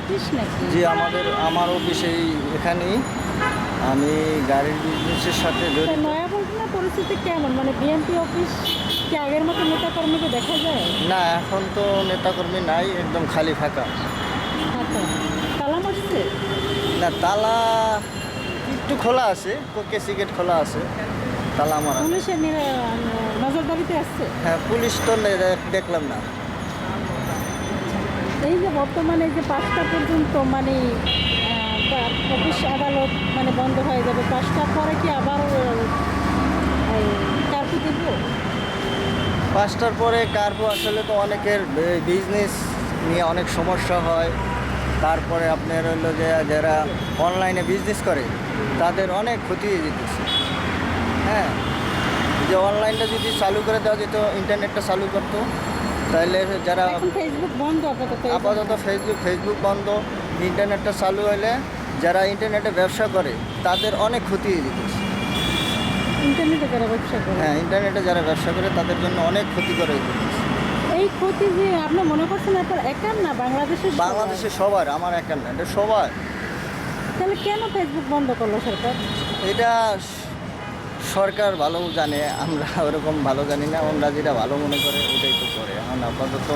Office নাকি? জি আমাদের আমার অফিস এই এখানেই। আমি গাড়ির বিজনেসের সাথে জড়িত। নয়াপল্টনের পরিস্থিতি কেমন? মানে বিএনপি অফিস কি আগের মতো নেতাকর্মীকে দেখা যায়? না এখন তো নেতাকর্মী নাই একদম খালি ফাঁকা। তালা মারছে না তালা একটু খোলা আছে কেসি গেট খোলা আছে তালা মারা পুলিশের নজরদারিতে আসছে? হ্যাঁ পুলিশ তো দেখলাম না। এই যে বর্তমানে যে পাঁচটা পর্যন্ত মানে অফিস আদালত মানে বন্ধ হয়ে যাবে পাঁচটার পরে কি আবার কার্ফু দিব পাঁচটার পরে কার্বো আসলে তো অনেকের বিজনেস নিয়ে অনেক সমস্যা হয়। তারপরে আপনার হলো যে যারা অনলাইনে বিজনেস করে, তাদের অনেক ক্ষতি হয়ে যেতেছে। হ্যাঁ যে অনলাইনটা যদি চালু করে দেওয়া যেত ইন্টারনেটটা চালু করতো তাহলে যারা ফেসবুক বন্ধ আপাতত আপাতত ফেসবুক ফেসবুক বন্ধ ইন্টারনেটটা চালু হলে যারা ইন্টারনেটে ব্যবসা করে তাদের অনেক ক্ষতি হয়ে যেতেছে। ইন্টারনেটে যারা ব্যবসা করে। হ্যাঁ ইন্টারনেটে যারা ব্যবসা করে তাদের জন্য অনেক ক্ষতিকর হয়ে যেতেছে। এই ক্ষতি যে আপনি মনে করছেন আপনার একার না বাংলাদেশের? বাংলাদেশে সবার আমার একার না এটা সবার। তাহলে কেন ফেসবুক বন্ধ করল সরকার? এটা সরকার ভালো জানে আমরা ওরকম ভালো জানি না ওনারা যেটা ভালো মনে করে ওটাই তো করে। এখন আপাতত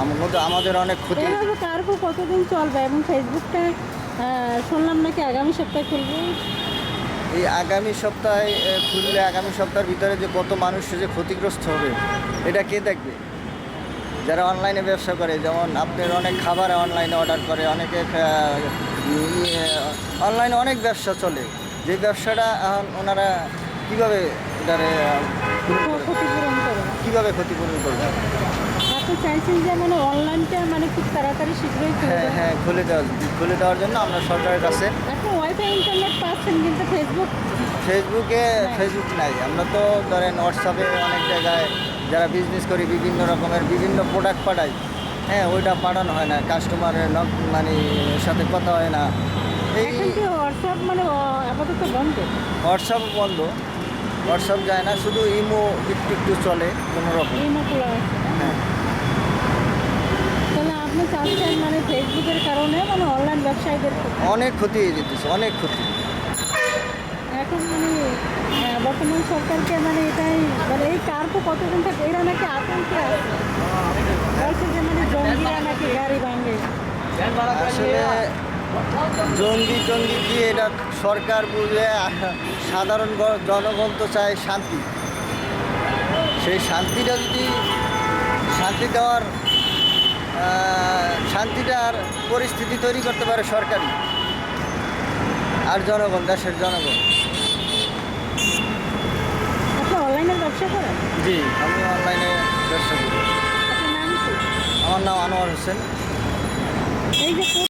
আমাদের আমাদের অনেক ক্ষতি। কার্ফু কতদিন চলবে? এবং ফেসবুকটা শুনলাম নাকি আগামী সপ্তাহে খুলবে? এই আগামী সপ্তাহে খুললে আগামী সপ্তাহের ভিতরে যে কত মানুষ যে ক্ষতিগ্রস্ত হবে এটা কে দেখবে? যারা অনলাইনে ব্যবসা করে যেমন আপনার অনেক খাবার অনলাইনে অর্ডার করে অনেকে অনলাইনে অনেক ব্যবসা চলে। যে ব্যবসাটা এখন ওনারা কীভাবে এটারে? ক্ষতিপূরণ করবে। কীভাবে ক্ষতিপূরণ করবে? আপনি চাইছেন যে মানে অনলাইনটা মানে খুব তাড়াতাড়ি শীঘ্রই হ্যাঁ হ্যাঁ খুলে দেওয়া খুলে দেওয়ার জন্য আমরা সরকারের কাছে আপনি ওয়াইফাই ইন্টারনেট পাচ্ছেন কিন্তু ফেসবুক ফেসবুকে ফেসবুক নাই। আমরা তো ধরেন হোয়াটসঅ্যাপে অনেক জায়গায় যারা বিজনেস করি বিভিন্ন রকমের বিভিন্ন প্রোডাক্ট পাঠাই। হ্যাঁ ওইটা পাঠানো হয় না। কাস্টমারের মানে সাথে কথা হয় না। এই হোয়াটসঅ্যাপ মানে আপাতত বন্ধ? হোয়াটসঅ্যাপ বন্ধ। হোয়াটসঅ্যাপ যায় না শুধু ইমো একটু একটু চলে কোনো রকম। আছে। হ্যাঁ। তাহলে আপনি চাচ্ছেন মানে ফেসবুকের কারণে মানে অনলাইন ব্যবসায়ীদের অনেক ক্ষতি হয়ে যেতেছে অনেক ক্ষতি। এখন মানে বর্তমান সরকারকে মানে এটাই মানে এই কার্পো কতদিন থাকে এরা নাকি আতঙ্কে আছে? বলছে যে মানে জঙ্গিরা নাকি গাড়ি ভাঙে। আসলে জঙ্গি টঙ্গি কি এটা সরকার বুঝে সাধারণ জনগণ তো চায় শান্তি। সেই শান্তিটা যদি শান্তি দেওয়ার শান্তিটার পরিস্থিতি তৈরি করতে পারে সরকারই আর জনগণ দেশের জনগণ। আপনি ব্যবসা করেন? জি আমি অনলাইনে ব্যবসা করি। আমার নাম আনোয়ার হোসেন।